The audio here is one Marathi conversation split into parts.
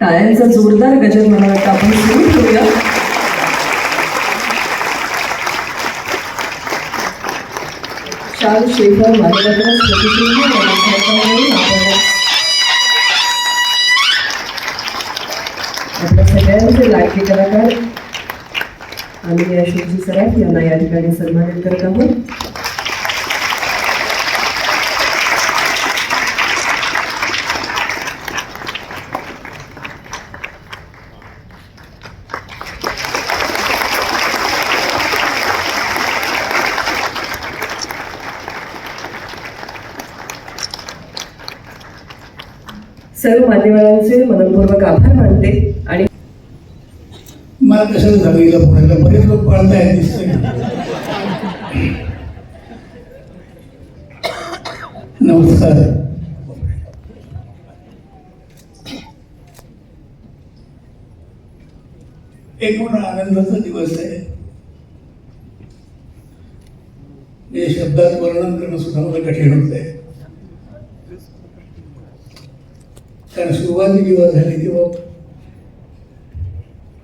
टाळ्यांचा जोरदार गजर मला वाटतं आपण सुरू ठेवूया शाल शेखर मान्यवत्र आपल्या सगळ्यांचे लाडके कलाकार आम्ही यशोजी सराफ यांना या ठिकाणी सन्मानित करत आहोत. सर्व मान्यवरांचे मनपूर्वक आभार मानते आणि मला कशाला सांगितलं पुण्याला बरेच लोक पळतायत दिसतंय. नमस्कार. एक मोठा आनंदाचा दिवस आहे. हे शब्दात वर्णन करणं सुद्धा मला कठीण होत आहे कारण सुरुवाती जेव्हा झाली तेव्हा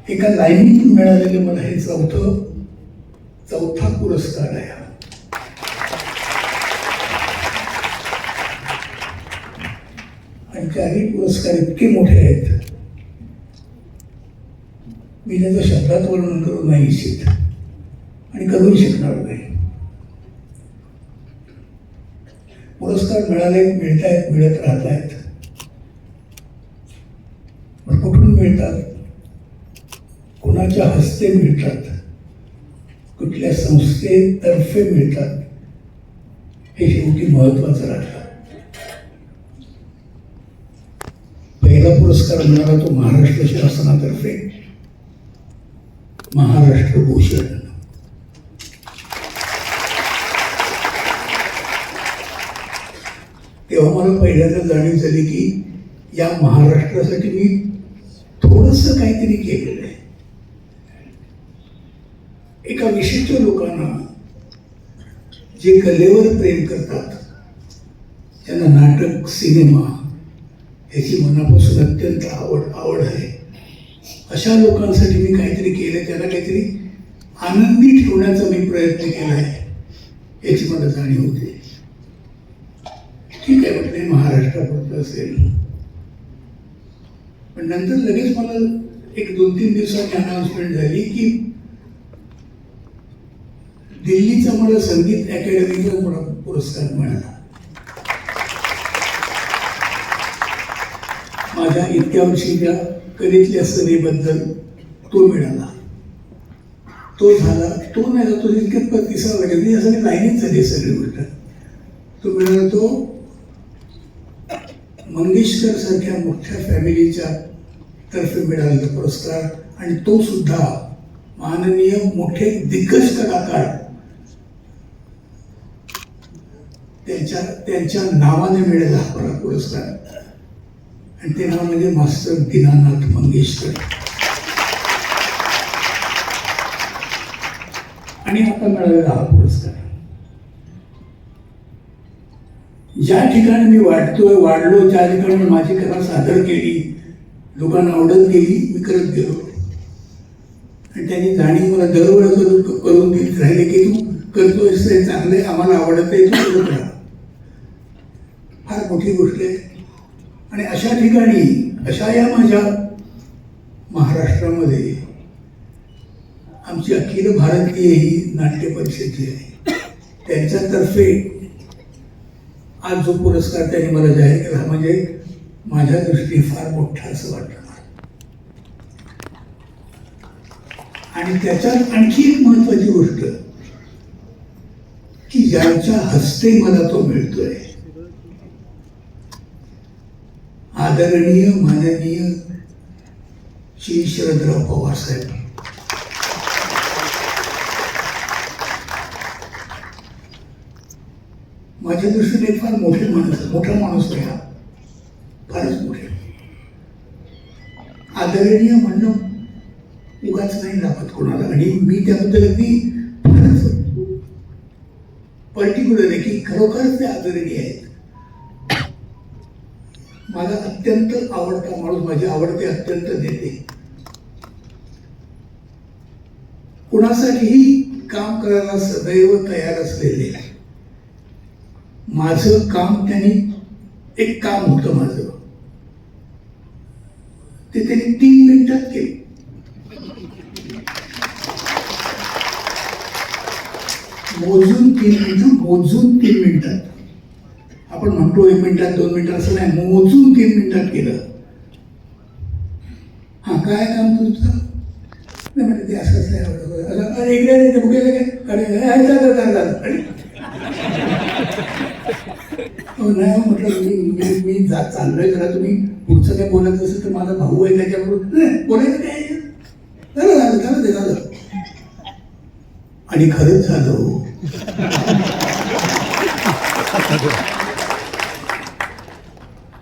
एका लाईनीत मिळालेलं मला हे चौथं चौथा पुरस्कार आहे हा. आणि चारही पुरस्कार इतके मोठे आहेत. मी त्याचं शब्दात वर्णन करू नाही इच्छित. आणि करूही शिकणार नाही. पुरस्कार मिळाले मिळत आहेत मिळत राहत आहेत पण कुठून मिळतात. कोणाच्या हस्ते मिळतात. कुठल्या संस्थेतर्फे मिळतात. हे शेवटी महत्वाचं राहतं. पहिला पुरस्कार मिळाला तो महाराष्ट्र शासनातर्फे. महाराष्ट्र भूषण. तेव्हा मला पहिल्यांदा जाणीव झाली की या महाराष्ट्रासाठी मी थोडस काहीतरी केलेलं आहे. एका विशिष्ट लोकांना जे कलेवर प्रेम करतात त्यांना नाटक सिनेमा याची मनापासून अत्यंत आवड आवड आहे. अशा लोकांसाठी मी काहीतरी केलं त्यांना काहीतरी आनंदी ठेवण्याचा मी प्रयत्न केला आहे याची मला जाणीव होते. ठीक आहे म्हटलं महाराष्ट्रापुरतं असेल. पण नंतर लगेच मला एक दोन तीन दिवसांनी अनाउन्समेंट झाली की दिल्लीचा मला संगीत अकॅडमीचा मला पुरस्कार मिळाला. माझ्या इतक्या वर्षीच्या कलेतल्या सनेबद्दल तो मिळाला. तो झाला. तो नाही तो इतक्यात प्रतिसाद लागेल या सगळी लाईनीच झाली सगळी गोष्ट. तो मिळाला तो मंगेशकर सारख्या मोठ्या फॅमिलीच्या तर्फे मिळालेला पुरस्कार आणि तो सुद्धा माननीय मोठे दिग्गज कलाकार त्यांच्या त्यांच्या नावाने मिळाला हा पुरस्कार. आणि ते नाव म्हणजे मास्टर दीनानाथ मंगेशकर. आणि आता मिळालेला हा पुरस्कार. ज्या ठिकाणी मी वाटतोय वाढलो त्या ठिकाणी माझी कला सादर केली. लोकांना आवडत गेली मी करत गेलो. आणि त्यांनी जाणीव मला दरवेळेस करून करून देत राहिले की तू करतोयस ते चांगले आम्हाला आवडत आहे तू करत राहा. फार मोठी गोष्ट आहे. आणि अशा ठिकाणी अशा या माझ्या महाराष्ट्रामध्ये आमची अखिल भारतीय ही नाट्य परिषद जी आहे त्यांच्यातर्फे आज जो पुरस्कार त्यांनी मला जाहीर केला म्हणजे माझ्या दृष्टीने फार मोठा असं वाटतं आणि त्याच्यात आणखी एक महत्वाची गोष्ट की ज्यांच्या हस्ते मला तो मिळतोय आदरणीय माननीय श्री शरदराव पवार साहेब. माझ्या दृष्टीने एक फार मोठे माणूस मोठा माणूस आहे हा. फारच मोठे. आदरणीय म्हणणं उगाच नाही लागत कोणाला. आणि मी त्याबद्दल अगदी फारच पर्टिक्युलर आहे की खरोखरच ते आदरणीय आहेत. माझा अत्यंत आवडता माणूस माझे आवडते अत्यंत नेते. कुणासाठीही काम करायला सदैव तयार असलेले माझं काम त्यांनी एक काम होतं माझं ते त्यांनी तीन मिनिटात केलं मोजून तीन मिनिटं मोजून तीन मिनिटात आपण म्हणतो एक मिनिटात दोन मिनिटात असं नाही मोजून तीन मिनिटात केलं हा काय काम तुमचं नाही म्हणजे ते असं असं आहे. असं अरे इकडे बघायला काय अरे हे झालं झालं झालं अरे. हो हो नाही म्हटलं मी मी मी जा चाललोय जरा तुम्ही. पुढचं काय बोलायचं असेल तर माझा भाऊ आहे त्याच्याबरोबर. नाही, बोलायचं काय? झालं झालं झालं ते झालं. आणि खरंच झालं हो.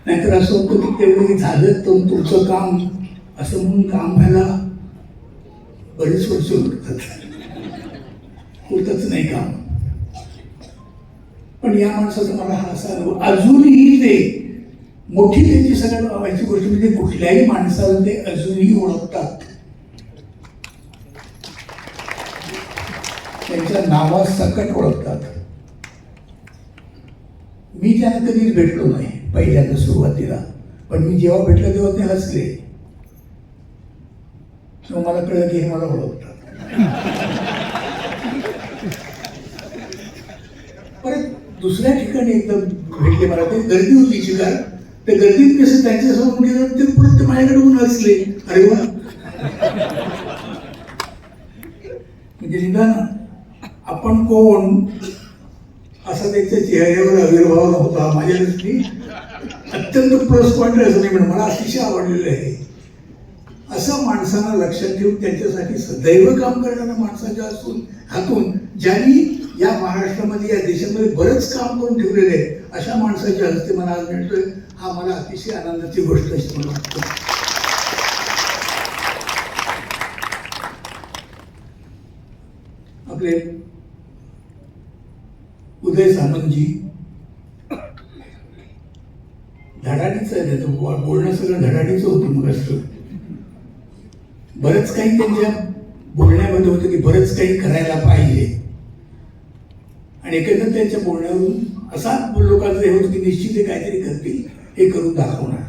नाहीतर असं होतं की तेवढं झालं तर तुमचं काम असं म्हणून काम व्हायला बरेच वर्ष होतात. होतच नाही काम. पण या माणसाचा मला हा असा अजूनही ते मोठी त्यांची सगळ्यात आवडची गोष्ट म्हणजे कुठल्याही माणसाला ते अजूनही ओळखतात. त्यांच्या नावासकट ओळखतात. मी त्यांना कधीच भेटलो नाही पहिल्यांदा सुरुवातीला पण मी जेव्हा भेटलो तेव्हा ते हसले. तेव्हा मला कळलं की हे मला ओळखतात परत दुसऱ्या ठिकाणी एकदा भेटले मला. ते गर्दी होती शिकाय त्या गर्दीत कसं त्यांच्यासमोर गेलं ते परत ते माझ्याकडे होऊन हसले. अरे वा. म्हणजे निदान आपण कोण? असा त्यांच्या चेहऱ्यावर आविर्भाव होता माझ्या दृष्टी अत्यंत प्लस पॉईंट असं नाही म्हणून. मला अतिशय आवडलेलं आहे. असं माणसांना लक्षात ठेवून त्यांच्यासाठी सदैव काम करणाऱ्या माणसाच्या असून हातून ज्यांनी या महाराष्ट्रामध्ये या देशामध्ये बरंच काम करून ठेवलेलं आहे. अशा माणसाच्या हस्ते मला आज मिळतोय. हा मला अतिशय आनंदाची गोष्ट अशी मला वाटतं. आपले उदय सामंतजी धडाडीचं आहे त्याचं. बोलणं सगळं धडाडीचं होतं मग असं बरंच काही त्यांच्या बोलण्यामध्ये होतं की बरंच काही करायला पाहिजे. आणि एकंदर त्यांच्या बोलण्यावरून असा लोकांचं हे होतं की निश्चित ते काहीतरी करतील हे करून दाखवणार.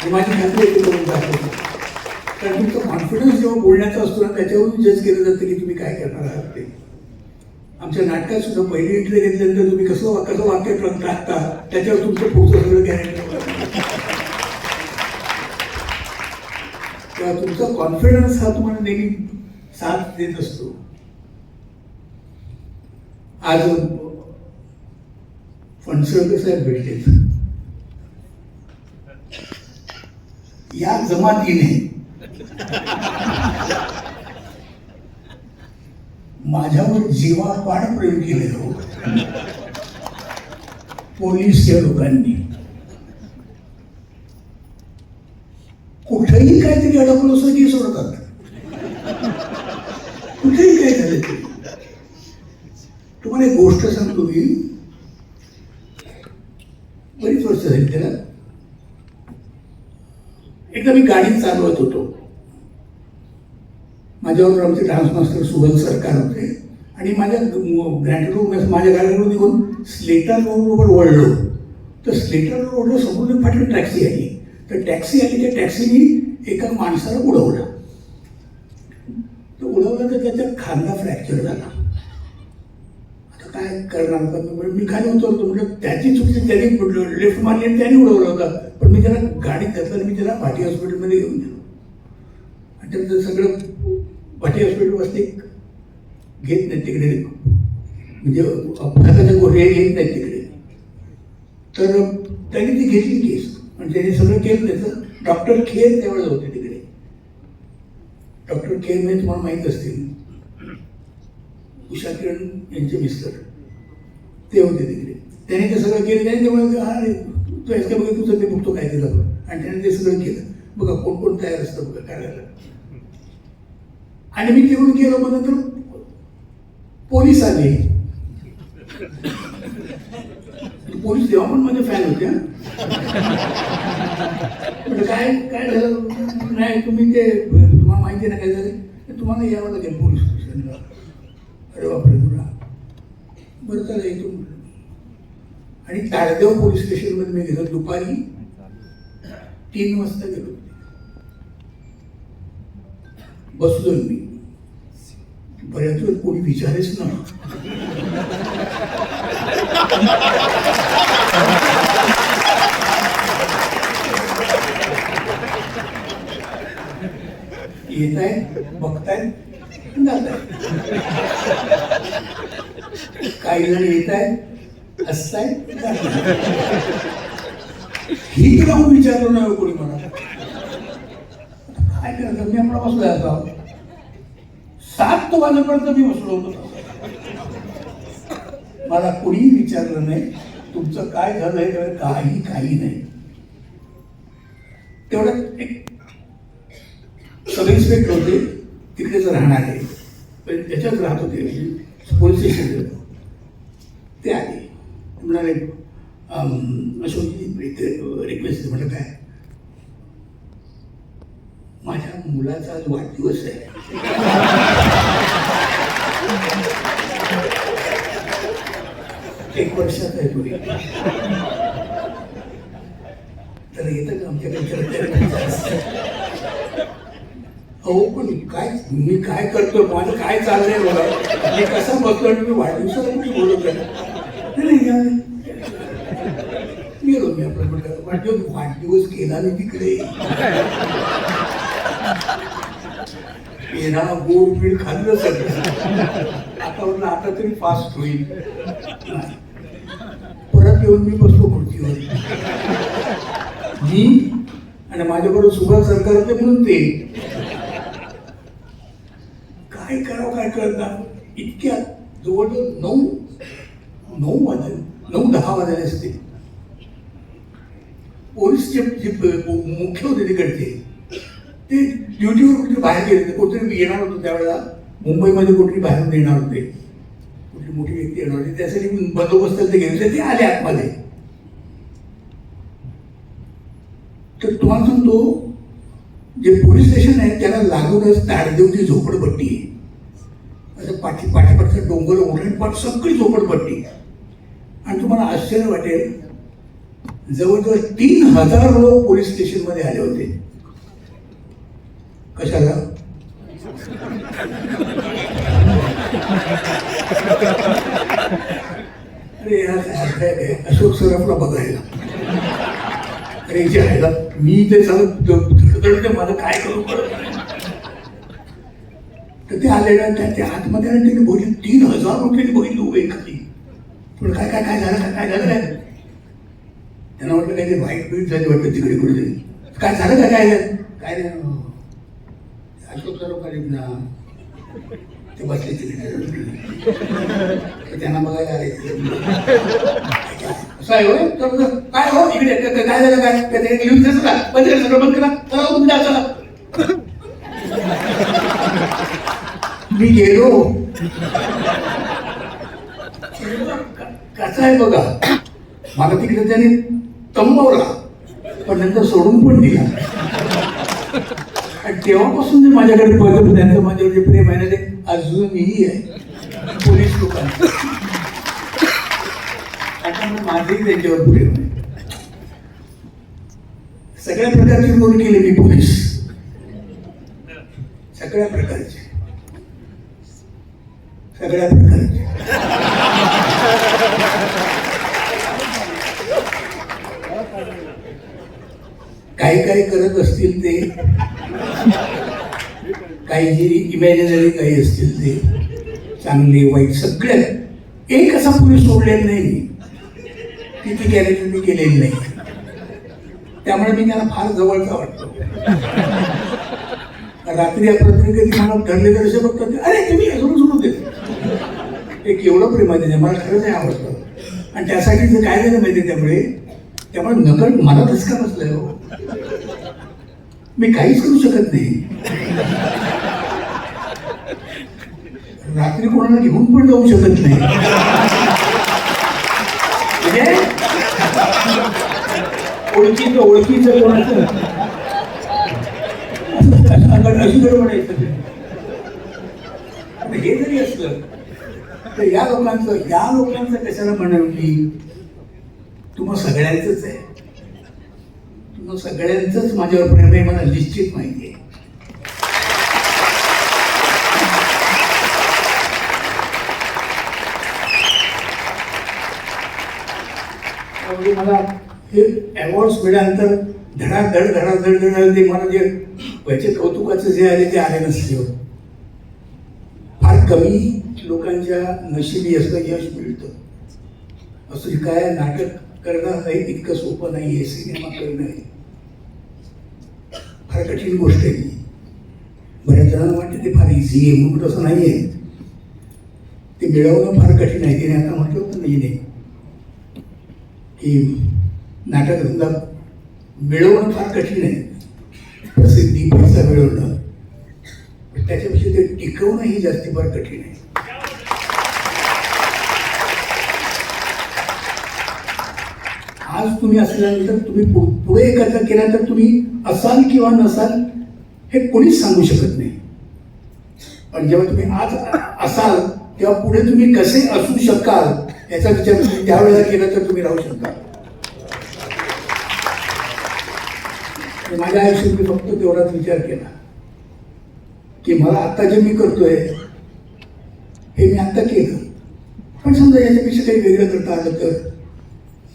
आणि माझी खात्री ते करून दाखवतो कारण तुमचा कॉन्फिडन्स जेव्हा बोलण्याचा असतो ना त्याच्यावरून जज केलं जातं की तुम्ही काय करणार आहात ते. आमच्या नाटकात सुद्धा पहिली एंट्री घेतल्यानंतर तुम्ही कसं कसं वाक्य टाकता त्याच्यावर तुमचं पुढचं सगळं गॅरेंटी तेव्हा तुमचा कॉन्फिडन्स हा तुम्हाला नेहमी साथ देत असतो. आज फणसळकर साहेब भेटलेत. या जमातीने माझ्यावर जीवापाड प्रेम केले हो. पोलीस या लोकांनी. कुठेही काहीतरी अडकलो असं की सोडतात. कुठेही काय झालं तुम्हाला एक गोष्ट सांगतो मी. बरीच वर्ष झाली त्याला. एकदा मी गाडी चालवत होतो. माझ्यावर आमचे डान्स मास्टर सुबल सरकार होते. आणि माझ्या ग्रँड माझ्या गाडीकडून निघून स्लेटर रोडवर वळलो. तर स्लेटर रोडवर समोर फाटून टॅक्सी आली. तर टॅक्सी आली त्या टॅक्सीने एका माणसाला उडवलं. तर उडवलं तर त्याचा खांदा फ्रॅक्चर झाला. काय करणार होता मी मी खाली उतरतो म्हटलं त्याची चुकी त्याने पडलं लिफ्ट मारली आणि त्याने उडवलं होतं. पण मी त्याला गाडीत घातलं आणि मी त्याला भाटी हॉस्पिटलमध्ये घेऊन गेलो. आणि त्याचं सगळं भाटी हॉस्पिटल बसते घेत नाही तिकडे. म्हणजे अपघाताच्या गोष्टी घेत नाही तिकडे. तर त्याने ती घेतली केस. आणि त्याने सगळं केलं त्याचं डॉक्टर खेर त्यावेळेस होते तिकडे. डॉक्टर खेर म्हणजे तुम्हाला माहीत असतील. उषा किरण यांचे मिस्टर. ते होते तिकडे. त्याने ते सगळं केलं. नाही त्यामुळे अरे तू ऐका बघा तुझं ते बघतो काय केलं आणि त्याने ते सगळं केलं. बघा कोण कोण तयार असतं बघा करायला आणि मी तिकडून गेलो मग नंतर पोलीस आले. पोलीस देवा पण माझे फॅन होते हं. काय काय झालं? नाही तुम्ही ते तुम्हाला माहिती नाही ना काय झालं? तुम्हाला यावं लागेल पोलीस स्टेशनला. अरे बापरे तुला बरं चला येतो म्हणलं आणि तारदेव पोलीस स्टेशनमध्ये मी गेलो. दुपारी तीन वाजता गेलो. बसलो मी. बऱ्याच वेळ कोणी विचारेच ना. येत आहे बघताय काही जण येत आहे हसताय ही तुला जाऊन विचारलं नाही कोणी मला. काय करत मी आपला बसलोय आता. सात वाजेपर्यंत मी बसलो होतो. मला कोणीही विचारलं नाही तुमचं काय झालंय काही काही नाही. तेवढं एक सब इन्स्पेक्टर होते तिकडेच राहणारे. आहे त्याच्यात राहत होते पोलीस स्टेशन ते म्हणजे आले म्हणाले अशोक अशोकजी रिक्वेस्ट म्हटलं काय? माझ्या मुलाचा आज वाढदिवस आहे. एक वर्षाचा आहे पुढे तर येतं का आमच्याकडे? अहो पण काय मी काय करतो माझं काय चाललंय मला? मी कसं बसलो आणि मी वाढदिवसाला मी बोलत आहे? गेलो मी आपलं म्हटलं वाढदिवस वाढदिवस केला नाही तिकडे. येणारा गोड पीठ खाल्लं सगळं. आता म्हटलं आता तरी फास्ट होईल. परत येऊन मी बसलो खुर्चीवर. मी आणि माझ्याबरोबर सुभाष सरकार होते म्हणून ते. काय करावं काय कळत इतक्या जवळजवळ नऊ नऊ वाजले नऊ दहा वाजले असते. पोलीस जे मुख्य होते तिकडचे ते ड्युटीवर कुठे बाहेर गेले होते. कुठेतरी येणार होतो त्यावेळेला मुंबईमध्ये कुठली बाहेरून येणार होते. कुठली मोठी व्यक्ती येणार होती. त्यासाठी बंदोबस्त ते गेले होते. ते आले आतमध्ये. तर तुम्हाला सांगतो जे पोलीस स्टेशन आहे त्याला लागूनच ताडदेवची झोपडपट्टी आहे. पाठी पाठीपाठचं डोंगर ओढण पाठ सगळी झोपडपट्टी आणि तुम्हाला आश्चर्य वाटेल जवळजवळ तीन हजार लोक पोलीस स्टेशनमध्ये आले होते कशाला अरे यार आहे अशोक सराफला बघायला अरे जे आहे ना मी ते सगळं मला काय करू तर ते आले ना त्या आतमध्ये आणि त्यांनी बघितलं तीन हजार लोकांनी बघितलं उभे खाली पण काय काय काय झालं काय काय झालं काय त्यांना वाटलं काय ते वाईट बीट झाली वाटलं तिकडे कुठे काय झालं काय काय झालं? काय नाही अशोक सराफ ना ते बसले तिकडे त्यांना बघायला आले असं आहे तर काय हो इकडे काय झालं काय काय लिहून द्यायचं का बंद करा सगळं बंद करा चला हो, तुम्ही जा, चला मी गेलो. कसं आहे बघा? मला तिकडे त्याने तंबवला पण नंतर सोडून पण दिला. आणि तेव्हापासून जे माझ्याकडे बघत त्यांचं माझ्यावर जे प्रेम आहे ना ते अजूनही आहे. पोलीस लोकांचं. आता माझंही त्यांच्यावर प्रेम आहे. सगळ्या प्रकारची रोल केले मी पोलीस. सगळ्या प्रकारचे. सगळ्या काही काही करत असतील ते. काही जी इमॅजिनरी काही असतील ते. चांगले वाईट सगळे. एक असा पोलीस सोडलेला नाही. मी ती कॅरेक्टर मी केलेली नाही. त्यामुळे मी त्यांना फार जवळचा वाटतो. रात्री अपरात्री कधी मला ठरले तर असे बघतात अरे तुम्ही अजून एक एवढं प्रेम आहे त्याच्या मला खरंच नाही आवडतं. आणि त्यासाठी जर काय झालं माहिती त्यामुळे? त्यामुळे नकळ मला धसका बसलाय हो? मी काहीच करू शकत नाही. रात्री कोणाला घेऊन पण जाऊ शकत नाही. म्हणजे? ओळखीचं ओळखीचं कोणाचं? अशी गडबड आहे आता हे जरी असलं तर या लोकांचं या लोकांचं कशाला म्हणणं की तुम्हा सगळ्यांचंच आहे. तुम्हा सगळ्यांचंच माझ्यावर प्रेम आहे मला निश्चित माहिती आहे. त्यामुळे मला हे अवॉर्ड्स मिळाल्यानंतर धडाधड धडाधड धड ते मला जे व्हायचे कौतुकाचे जे आले ते आले नसते फार कमी लोकांच्या नशिबी असं यश मिळतं. असं काय नाटक करणं हे इतकं सोपं नाही आहे सिनेमा करणं हे. फार कठीण गोष्ट आहे बऱ्याच जणांना वाटतं ते फार इझी आहे म्हणून तसं नाही आहे ते मिळवणं फार कठीण आहे तिने आता म्हटलं होतं नाही नाही की नाटकधंदा मिळवणं फार कठीण आहे. प्रसिद्धी पैसा मिळवणं. पण त्याच्यापेक्षा ते टिकवणं ही जास्ती फार कठीण आहे. आज तुम्ही असल्यानंतर तुम्ही पुढे एकत्र केला तर तुम्ही असाल किंवा नसाल हे कोणीच सांगू शकत नाही. पण जेव्हा तुम्ही आज असाल तेव्हा पुढे तुम्ही कसे असू शकाल याचा विचार तुम्ही त्यावेळेला केला तर तुम्ही राहू शकाल माझ्या आयुष्यात मी फक्त तेवढाच विचार केला की मला आता जे मी करतोय हे मी आता केलं. पण समजा याच्यापेक्षा काही वेगळं करता आलं तर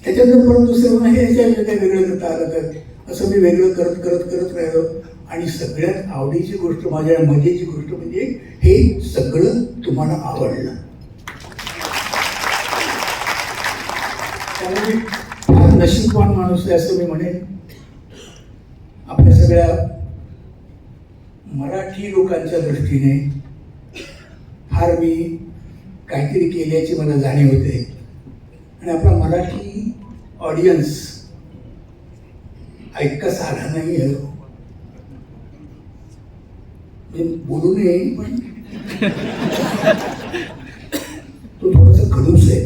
त्याच्यानंतर परत दुसरं हे याच्या काही वेगळं करता आलं तर असं मी वेगळं करत करत करत राहिलो. आणि सगळ्यात आवडीची गोष्ट माझ्या मजेची गोष्ट म्हणजे हे सगळं तुम्हाला आवडलं. त्यामुळे फार नशीबवान माणूस आहे असं मी म्हणेन. आपल्या सगळ्या मराठी लोकांच्या दृष्टीने फार मी काहीतरी केल्याची मला जाणीव होते. आणि आपला मराठी ऑडियन्स ऐका साधा नाही आहे. मी बोलू नये पण तो थोडासा खडूस आहे.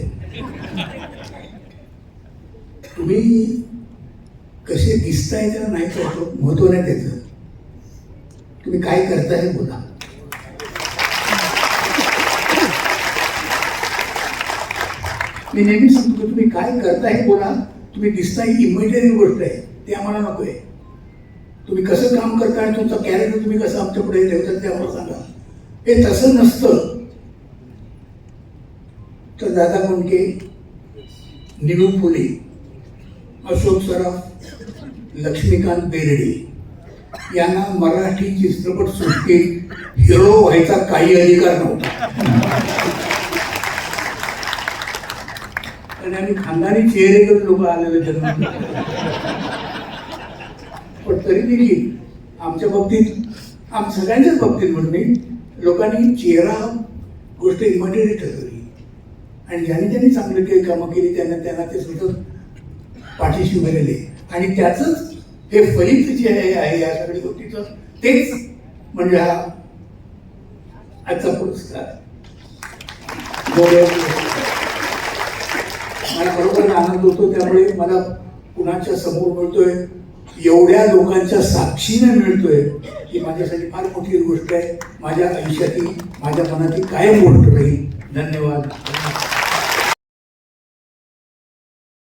तुम्ही कसे दिसताय त्याला नाही महत्त्व नाही त्याचं. तुम्ही काय करताय बोला. मी नेहमी सांगतो तुम्ही काय करताय हे बोला. तुम्ही दिसताय ही इमिडिएट गोष्ट आहे. ते आम्हाला नको आहे तुम्ही कसं काम करता आणि तुमचं कॅरेक्टर तुम्ही कसं आमच्या पुढे ठेवतात ते आम्हाला सांगा. हे तसं नसतं. तर दादा मुंडके निळू फुले अशोक सराफ लक्ष्मीकांत बेर्डे यांना मराठी चित्रपट सृष्टीत हिरो व्हायचा काही अधिकार नव्हता. आणि आम्ही खानदानी चेहरे करून लोक आलेले जन्म पण तरी देखील आमच्या बाबतीत आम सगळ्यांच्याच बाबतीत म्हणून लोकांनी चेहरा गोष्ट इमर्टेड ठरवली. आणि ज्यांनी ज्यांनी चांगली काही कामं केली त्यांना त्यांना ते सुद्धा पाठीशी उभे राहिले आणि त्याचंच हे फलित जे आहे आहे या सगळ्या गोष्टीचं तेच म्हणजे हा आजचा पुरस्कार. मला बरोबर आनंद होतो. त्यामुळे मला कुणाच्या समोर मिळतोय एवढ्या लोकांच्या साक्षीने मिळतोय ही माझ्यासाठी फार मोठी गोष्ट आहे. माझ्या आयुष्यातील माझ्या मनातील कायम गोष्ट राहील. धन्यवाद.